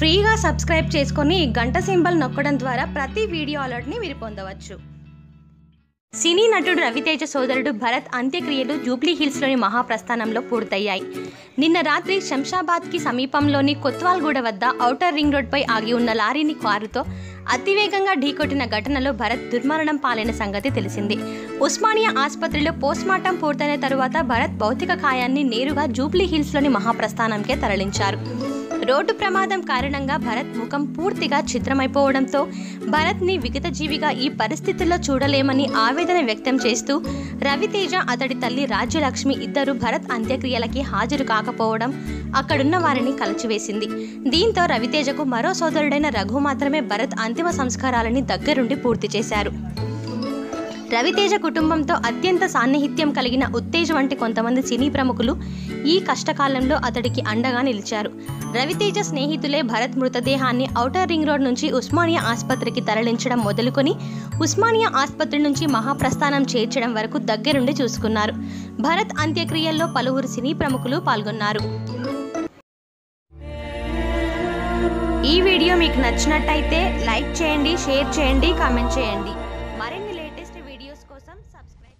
ఫ్రీగా సబ్స్క్రైబ్ చేసుకొని గంట సింబల్ నొక్కడం ద్వారా ప్రతి వీడియో అలర్ట్ని మీరు పొందవచ్చు. సినీ నటుడు రవితేజ సోదరుడు భరత్ అంత్యక్రియలు జూబ్లీ హిల్స్లోని మహాప్రస్థానంలో పూర్తయ్యాయి. నిన్న రాత్రి శంషాబాద్కి సమీపంలోని కొత్వాల్గూడ వద్ద ఔటర్ రింగ్ రోడ్పై ఆగి ఉన్న లారీని కారుతో అతివేగంగా ఢీకొట్టిన ఘటనలో భరత్ దుర్మరణం పాలైన సంగతి తెలిసింది. ఉస్మానియా ఆసుపత్రిలో పోస్ట్మార్టం పూర్తయిన తరువాత భరత్ భౌతిక కాయాన్ని నేరుగా జూబ్లీ హిల్స్లోని మహాప్రస్థానంకే తరలించారు. రోడ్డు ప్రమాదం కారణంగా భరత్ ముఖం పూర్తిగా చిత్రమైపోవడంతో భరత్ని విగతజీవిగా ఈ పరిస్థితుల్లో చూడలేమని ఆవేదన వ్యక్తం చేస్తూ రవితేజ అతడి తల్లి రాజ్యలక్ష్మి ఇద్దరు భరత్ అంత్యక్రియలకి హాజరు కాకపోవడం అక్కడున్న వారిని కలచివేసింది. దీంతో రవితేజకు మరో సోదరుడైన రఘు మాత్రమే భరత్ అంతిమ సంస్కారాలని దగ్గరుండి పూర్తి చేశారు. రవితేజ కుటుంబంతో అత్యంత సాన్నిహిత్యం కలిగిన ఉత్తేజ్ వంటి కొంతమంది సినీ ప్రముఖులు ఈ కష్టకాలంలో అతడికి అండగా నిలిచారు. రవితేజ స్నేహితులే భరత్ మృతదేహాన్ని ఔటర్ రింగ్ రోడ్ నుంచి ఉస్మానియా ఆసుపత్రికి తరలించడం మొదలుకొని ఉస్మానియా ఆసుపత్రి నుంచి మహాప్రస్థానం చేర్చడం వరకు దగ్గరుండి చూసుకున్నారు. భరత్ అంత్యక్రియల్లో పలువురు సినీ ప్రముఖులు పాల్గొన్నారు. ఈ వీడియో మీకు నచ్చినట్టయితే లైక్ చేయండి షేర్ చేయండి కామెంట్ చేయండి. కోసం సబ్స్క్రైబ్